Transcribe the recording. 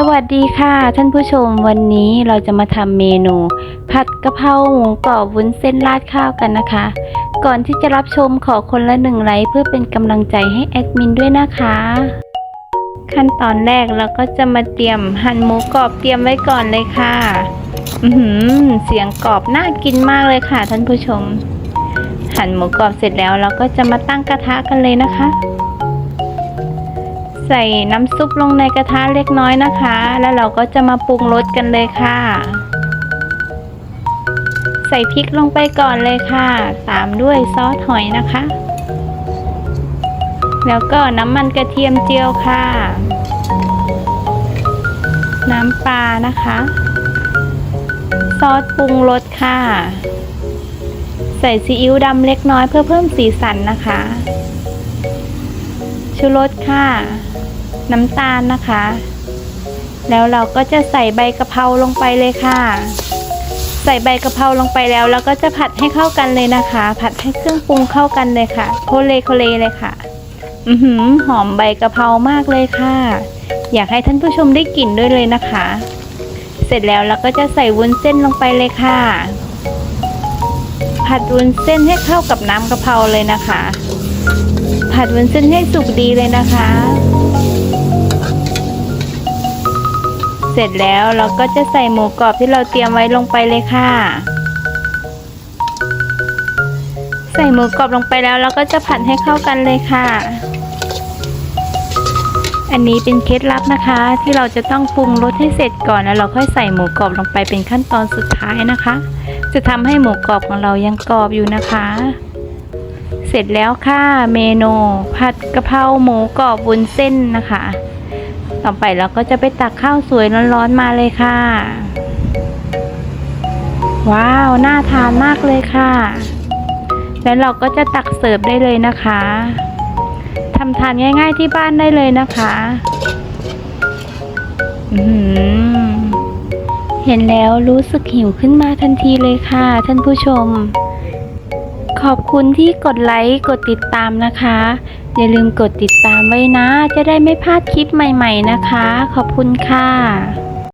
สวัสดีค่ะ ท่านผู้ชมวันนี้เราจะมาทำเมนู ผัดกะเพราหมูกรอบวุ้นเส้นราดข้าวกันนะคะ ก่อนที่จะรับชมขอคนละหนึ่งไลค์เพื่อเป็นกำลังใจให้แอดมินด้วยนะคะ ขั้นตอนแรกเราก็จะมาเตรียมหั่นหมูกรอบเตรียมไว้ก่อนเลยค่ะ อือหือเสียงกรอบน่ากินมากเลยค่ะ ท่านผู้ชม หั่นหมูกรอบเสร็จแล้วเราก็จะมาตั้งกระทะกันเลยนะคะ ใส่น้ำซุปลงในกระทะเล็กน้อยนะคะ แล้วเราก็จะมาปรุงรสกันเลยค่ะ ใส่พริกลงไปก่อนเลยค่ะ ตามด้วยซอสหอยนะคะ แล้วก็น้ำมันกระเทียมเจียวค่ะ น้ำปลานะคะ ซอสปรุงรสค่ะ ใส่ซีอิ๊วดำเล็กน้อยเพื่อเพิ่มสีสันนะคะ ชูรสค่ะ น้ำตาลนะคะ แล้วเราก็จะใส่ใบกะเพราลงไปเลยค่ะ ใส่ใบกะเพราลงไปแล้วเราก็จะผัดให้เข้ากันเลยนะคะ ผัดให้เครื่องปรุงเข้ากันเลยค่ะ โคเลโคเลเลยค่ะ อือหือหอมใบกะเพรามากเลยค่ะ อยากให้ท่านผู้ชมได้กลิ่นด้วยเลยนะคะ เสร็จแล้วเราก็จะใส่วุ้นเส้นลงไปเลยค่ะ ผัดวุ้นเส้นให้เข้ากับน้ำกะเพราเลยนะคะ ผัดวุ้นเส้นให้สุกดีเลยนะคะ เสร็จแล้วเราก็จะใส่หมูกรอบที่เราเตรียมไว้ลงไปเลยค่ะ ใส่หมูกรอบลงไปแล้วเราก็จะผัดให้เข้ากันเลยค่ะ อันนี้เป็นเคล็ดลับนะคะ ที่เราจะต้องปรุงรสให้เสร็จก่อนแล้วเราค่อยใส่หมูกรอบลงไปเป็นขั้นตอนสุดท้ายนะคะ จะทำให้หมูกรอบของเรายังกรอบอยู่นะคะ เสร็จแล้วค่ะเมนูผัดกะเพราหมูกรอบวุ้นเส้นนะคะ ต่อไปเราก็จะไปตักข้าวสวยร้อนๆมาเลยค่ะ ว้าว น่าทานมากเลยค่ะ แล้วเราก็จะตักเสิร์ฟได้เลยนะคะทำทานง่าย ๆที่บ้านได้เลยนะคะเห็นแล้วรู้สึกหิวขึ้นมาทันทีเลยค่ะ ท่านผู้ชม ขอบคุณที่กดไลค์กดติดตามนะคะ อย่าลืมกดติดตามไว้นะ จะได้ไม่พลาดคลิปใหม่ ๆ นะคะ ขอบคุณค่ะ